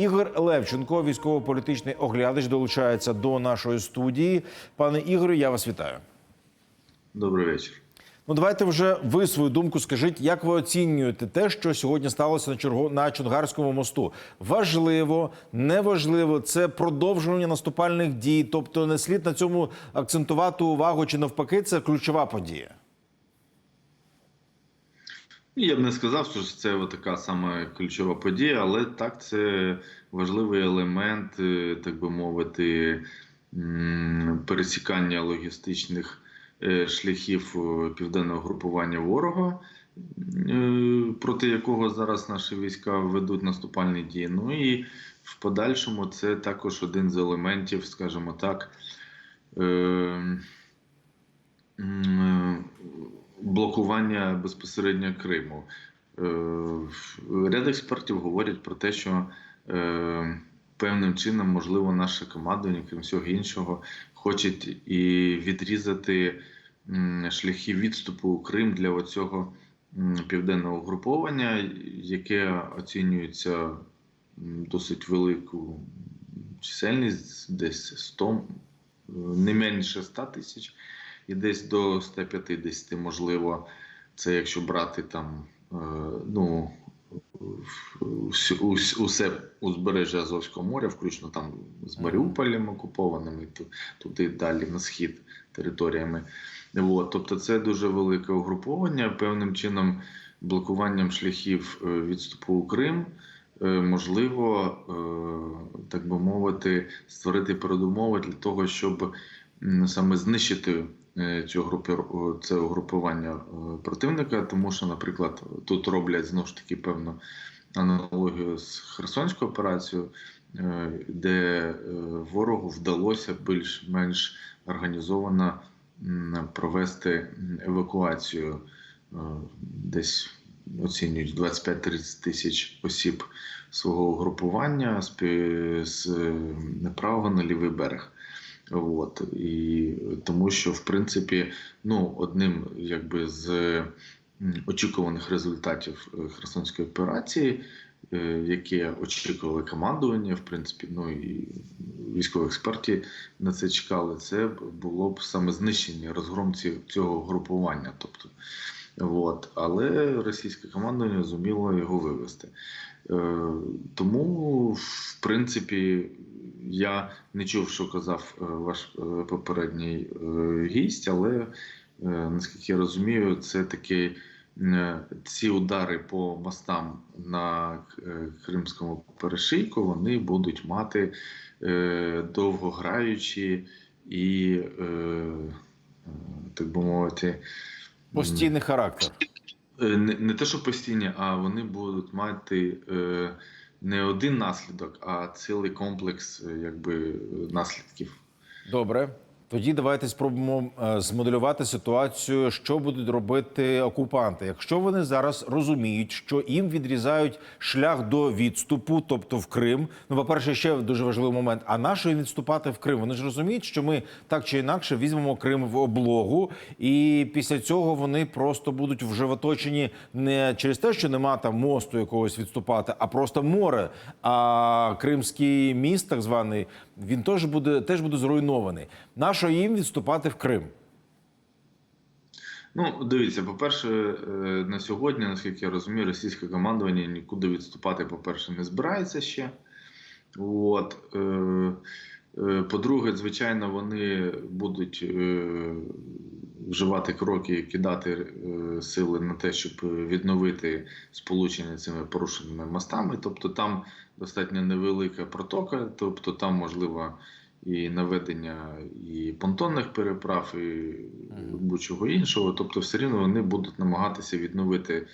Ігор Левченко, військово-політичний оглядач, долучається до нашої студії. Пане Ігорю, я вас вітаю. Добрий вечір. Ну, давайте вже ви свою думку скажіть, як ви оцінюєте те, що сьогодні сталося на Чорго на Чонгарському мосту? Важливо, неважливо, це продовжування наступальних дій, тобто не слід на цьому акцентувати увагу, чи навпаки, це ключова подія. Ну, Я б не сказав, що це така саме ключова подія, але так, це важливий елемент, е, так би мовити, пересікання логістичних е, шляхів е, південного групування ворога, проти якого зараз наші війська ведуть наступальні дії. Ну і в подальшому це також один з елементів, скажімо так. е, м, блокування безпосередньо Криму. Е, Ряд експертів говорять про те, що е, певним чином, можливо, наше командування, крім всього іншого, хочуть і відрізати шляхи відступу у Крим для оцього південного угруповання, яке оцінюється досить велику чисельність, десь 100, е, не менше 100 тисяч і десь до 150, можливо, це якщо брати там е, ну, усе узбережжя Азовського моря, включно там з Маріуполем окупованими, ту- туди далі на схід територіями. От, тобто це дуже велике угруповання, певним чином блокуванням шляхів е, відступу у Крим. е, Можливо, так би мовити, створити передумови для того, щоб саме знищити е, цю групи це угрупування е, противника, тому що, наприклад, тут роблять знову ж таки певну аналогію з Херсонською операцією, е, де е, ворогу вдалося більш-менш організовано провести евакуацію е, десь. Оцінюють 25-30 тисяч осіб свого угрупування з, е, правого на лівий берег. От і тому, що в принципі, ну одним якби з очікуваних результатів е, Херсонської операції, е, яке очікували командування, в принципі, ну і військові експерти на це чекали. Це було б саме знищення розгром цього групування. Тобто, от, але російське командування зуміло його вивести. Е, Тому, в принципі, я не чув, що казав е, ваш е, попередній гість, але наскільки я розумію, це таки е, ці удари по мостам на Кримському перешийку вони будуть мати довгограючі і, так би мовити, Постійний характер. Е, не, не те, що постійні, а вони будуть мати е, не один наслідок, а цілий комплекс е, якби, наслідків. Добре. Тоді давайте спробуємо е, змоделювати ситуацію, що будуть робити окупанти. Якщо вони зараз розуміють, що їм відрізають шлях до відступу, тобто в Крим. Ну, по-перше, ще дуже важливий момент. А на що їм відступати в Крим? Вони ж розуміють, що ми так чи інакше візьмемо Крим в облогу, і після цього вони просто будуть вже в оточенні не через те, що нема там мосту якогось відступати, а просто море. А кримський міст, так званий, він теж буде теж буде зруйнований. Нащо їм відступати в Крим? Ну, дивіться, по-перше, е, на сьогодні, наскільки я розумію, російське командування нікуди відступати, по-перше, не збирається ще. От. е, е, По-друге, звичайно, вони будуть вживати кроки, кидати е, сили на те, щоб відновити сполучення цими порушеними мостами. Тобто там достатньо невелика протока, тобто там можливо і наведення і понтонних переправ, і будь-чого іншого. Тобто, все рівно вони будуть намагатися відновити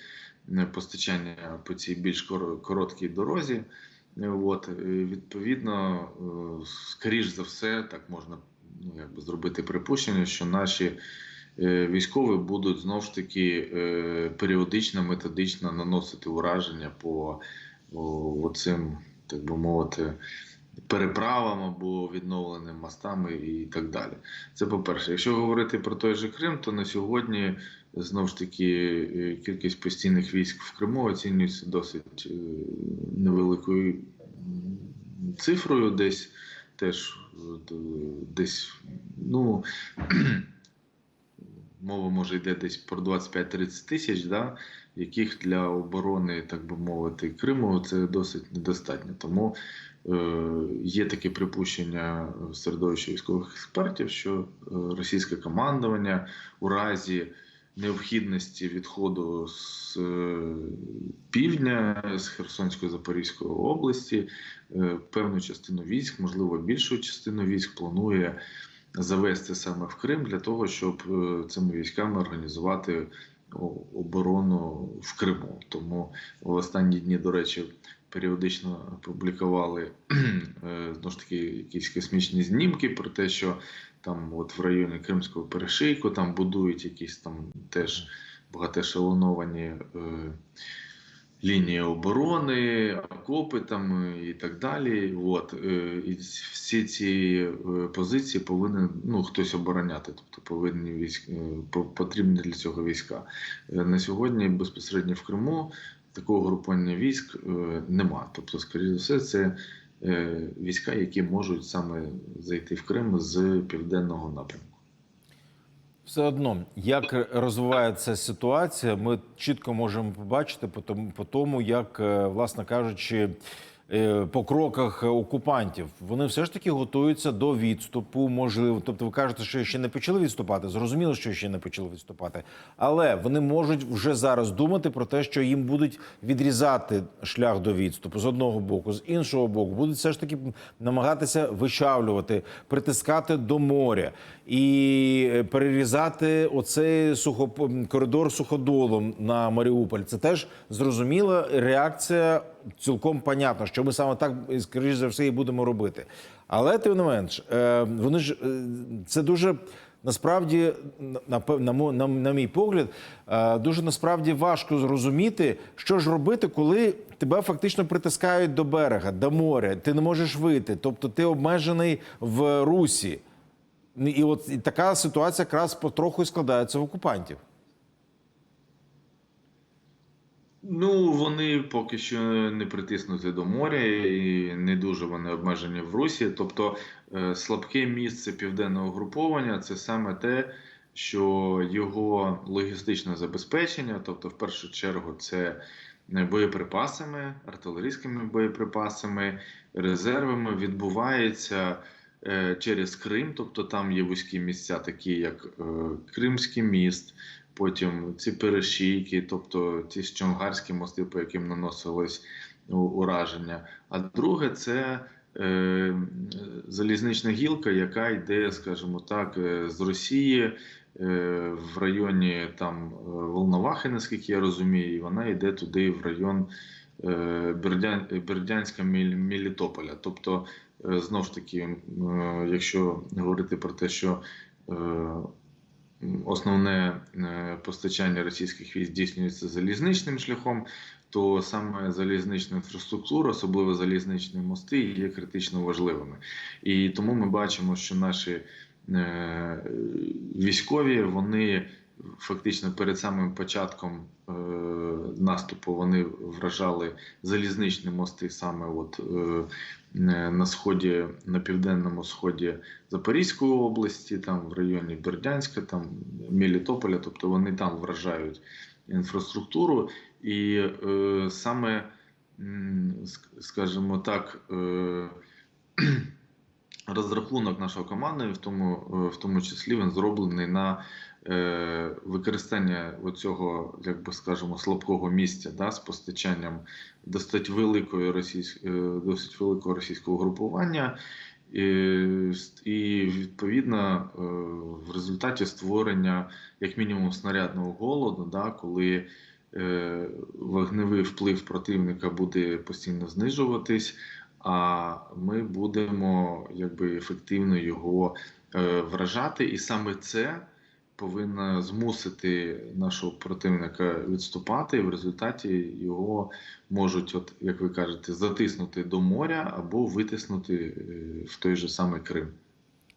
е, постачання по цій більш короткій дорозі. Е, От, е, відповідно, скоріш за все, так можна ну, якби зробити припущення, що наші військові будуть знову ж таки періодично, методично наносити ураження по о, цим, так би мовити, переправам або відновленим мостами і так далі. Це по-перше. Якщо говорити про той же Крим, то на сьогодні знову ж таки е, кількість постійних військ в Криму оцінюється досить е, невеликою цифрою, десь теж е, десь, ну мова може йде десь про 25-30 тисяч, да, яких для оборони, так би мовити, Криму це досить недостатньо. Тому е, є таке припущення в середовищі військових експертів, що е, російське командування у разі необхідності відходу з е, півдня, з Херсонської Запорізької області, е, певну частину військ, можливо, більшу частину військ планує завести саме в Крим для того, щоб е, цими військами організувати оборону в Криму. Тому в останні дні, до речі, періодично публікували е, знову ж таки якісь космічні знімки про те, що там, от в районі Кримського перешийку, там будують якісь там теж багатоешелоновані е, лінії оборони, окопи там і так далі. От і всі ці е, позиції повинен ну хтось обороняти, тобто повинні військ е, по- потрібні для цього війська. Е, На сьогодні безпосередньо в Криму такого групування військ е, нема. Тобто, скоріше за все, це війська, які можуть саме зайти в Крим з південного напрямку. Все одно, як розвивається ситуація, ми чітко можемо побачити по тому, як, е, власне кажучи, по кроках окупантів вони все ж таки готуються до відступу. Можливо, тобто, ви кажете, що ще не почали відступати. Зрозуміло, що ще не почали відступати, але вони можуть вже зараз думати про те, що їм будуть відрізати шлях до відступу з одного боку, з іншого боку, будуть все ж таки намагатися вичавлювати, притискати до моря і е, перерізати оцей сухоп... коридор суходолом на Маріуполь. Це теж зрозуміла реакція. Цілком понятно, що ми саме так скоріш за все і будемо робити. Але тим не менш, е, вони ж е, це дуже. Насправді, на, на, на, на мій погляд, е, дуже насправді важко зрозуміти, що ж робити, коли тебе фактично притискають до берега, до моря. Ти не можеш вийти, тобто ти обмежений в русі. І от і така ситуація якраз потроху складається в окупантів. Ну, вони поки що не притиснуті до моря і не дуже вони обмежені в Русі. Тобто е, слабке місце південного груповання це саме те, що його логістичне забезпечення, тобто, в першу чергу, це боєприпасами, артилерійськими боєприпасами, резервами відбувається е, через Крим, тобто там є вузькі місця, такі як е, Кримський міст. Потім ці перешийки, тобто ці чонгарські мости, по яким наносилось ураження. А друге, це е, залізнична гілка, яка йде, скажімо так, е, з Росії е, в районі там е, Волновахи, наскільки я розумію, і вона йде туди в район Бердянська Мелітополя. Тобто, е, знов ж таки, якщо говорити про те, що основне е, постачання російських військ здійснюється залізничним шляхом, то саме залізнична інфраструктура, особливо залізничні мости, є критично важливими. І тому ми бачимо, що наші е, військові вони фактично перед самим початком е, наступу вони вражали залізничні мости саме от е, на сході, на південному сході Запорізької області, там в районі Бердянська, там Мелітополя, тобто вони там вражають інфраструктуру, і е, саме, скажімо так, е, розрахунок нашого команди, в тому, е, в тому числі він зроблений на е, використання оцього, як би скажемо, слабкого місця да, з постачанням досить великої російсь... е, досить великого російського групування. І, і відповідно е, в результаті створення як мінімум снарядного голоду, да, коли е, вогневий вплив противника буде постійно знижуватись, а ми будемо якби ефективно його е, вражати, і саме це повинно змусити нашого противника відступати, і в результаті його можуть, от як ви кажете, затиснути до моря або витиснути е, в той же самий Крим.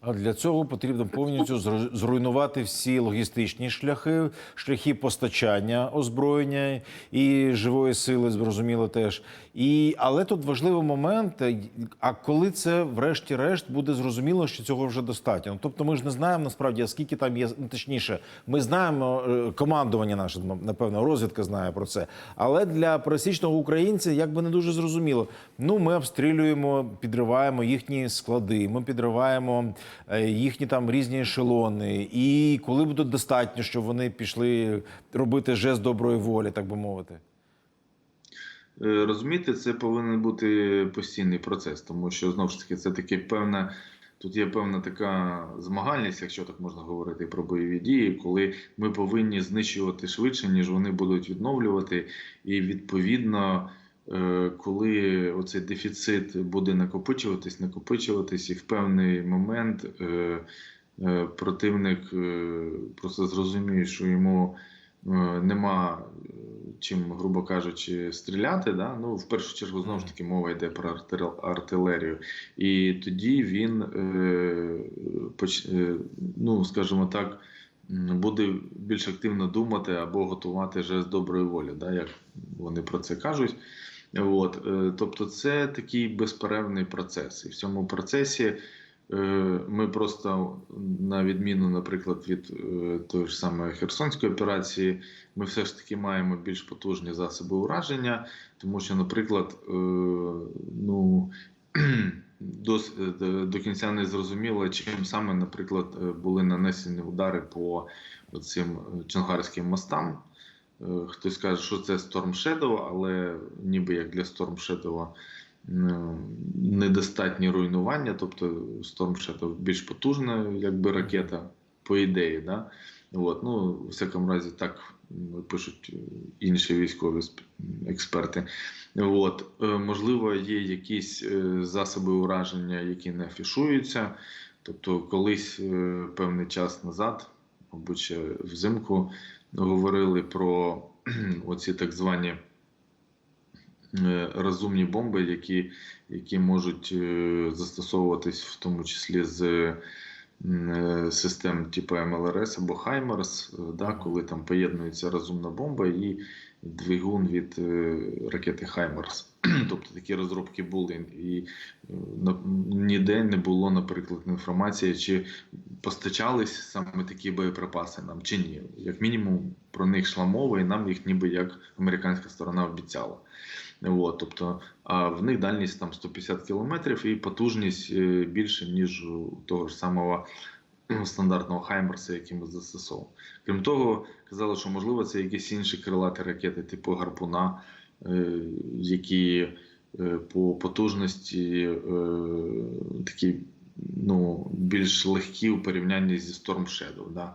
А для цього потрібно повністю зру- зруйнувати всі логістичні шляхи, шляхи постачання озброєння і живої сили, зрозуміло теж. І, але тут важливий момент: е, а коли це, врешті-решт, буде зрозуміло, що цього вже достатньо. Тобто, ми ж не знаємо насправді, скільки там є ну, точніше, ми знаємо е, командування наше, напевно, розвідка знає про це. Але для пересічного українця якби не дуже зрозуміло. Ну, ми обстрілюємо, підриваємо їхні склади, ми підриваємо їхні там різні ешелони. І коли буде достатньо, щоб вони пішли робити жест доброї волі, так би мовити. Е, Розумієте, це повинен бути постійний процес, тому що знову ж таки це таки певна. Тут є певна така змагальність, якщо так можна говорити про бойові дії, коли ми повинні знищувати швидше, ніж вони будуть відновлювати. І відповідно, е, коли оцей дефіцит буде накопичуватись, накопичуватись, і в певний момент е, е, противник е, просто зрозуміє, що йому е, нема е, чим, грубо кажучи, стріляти. Да? Ну, в першу чергу, знову ж таки, мова йде про артилерію. І тоді він, е, е, ну, скажімо так, буде більш активно думати або готувати жест доброї волі, да? як вони про це кажуть. От, е, тобто, це такий безперервний процес. І в цьому процесі е, ми просто, на відміну, наприклад, від е, тої ж самої Херсонської операції, ми все ж таки маємо більш потужні засоби ураження, тому що, наприклад, ну. До, до, кінця не зрозуміло, чим саме, наприклад, були нанесені удари по цим чонгарським мостам. Е, Хтось каже, що це Storm Shadow, але ніби як для Storm Shadow недостатні руйнування, тобто Storm Shadow більш потужна, якби ракета, по ідеї. Да? От, ну, в всякому разі, так пишуть інші військові експерти. От, е, можливо, є якісь е, засоби ураження, які не афішуються. Тобто, колись е, певний час назад, мабуть, ще взимку, говорили про оці так звані е, розумні бомби, які, які можуть е, застосовуватись в тому числі з е, систем типу МЛРС або Хаймерс, да, коли там поєднується розумна бомба і двигун від ракети Хаймерс. Тобто такі розробки були, і е, ніде не було, наприклад, інформації, чи постачались саме такі боєприпаси нам чи ні. Як мінімум про них йшла мова, і нам їх ніби як американська сторона обіцяла. От, тобто, а в них дальність там 150 кілометрів і потужність е, більше, ніж у того ж самого ну, стандартного Хаймерса, який ми застосовуємо. Крім того, казали, що можливо це якісь інші крилаті ракети, типу гарпуна, які е, по потужності е, такі ну, більш легкі у порівнянні зі Storm Shadow. Да?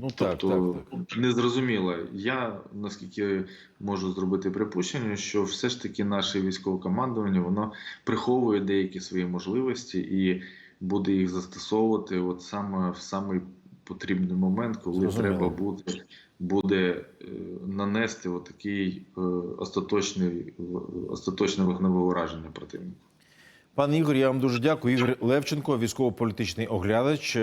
Ну так, тобто так, так. незрозуміло. Я наскільки можу зробити припущення, що все ж таки наше військове командування воно приховує деякі свої можливості і буде їх застосовувати от саме в самий потрібний момент, коли Зрозуміло. треба буде, буде е, нанести отакий е, остаточний остаточне вогневе ураження противника. Пане Ігор, я вам дуже дякую. Ігор Левченко, військово-політичний оглядач.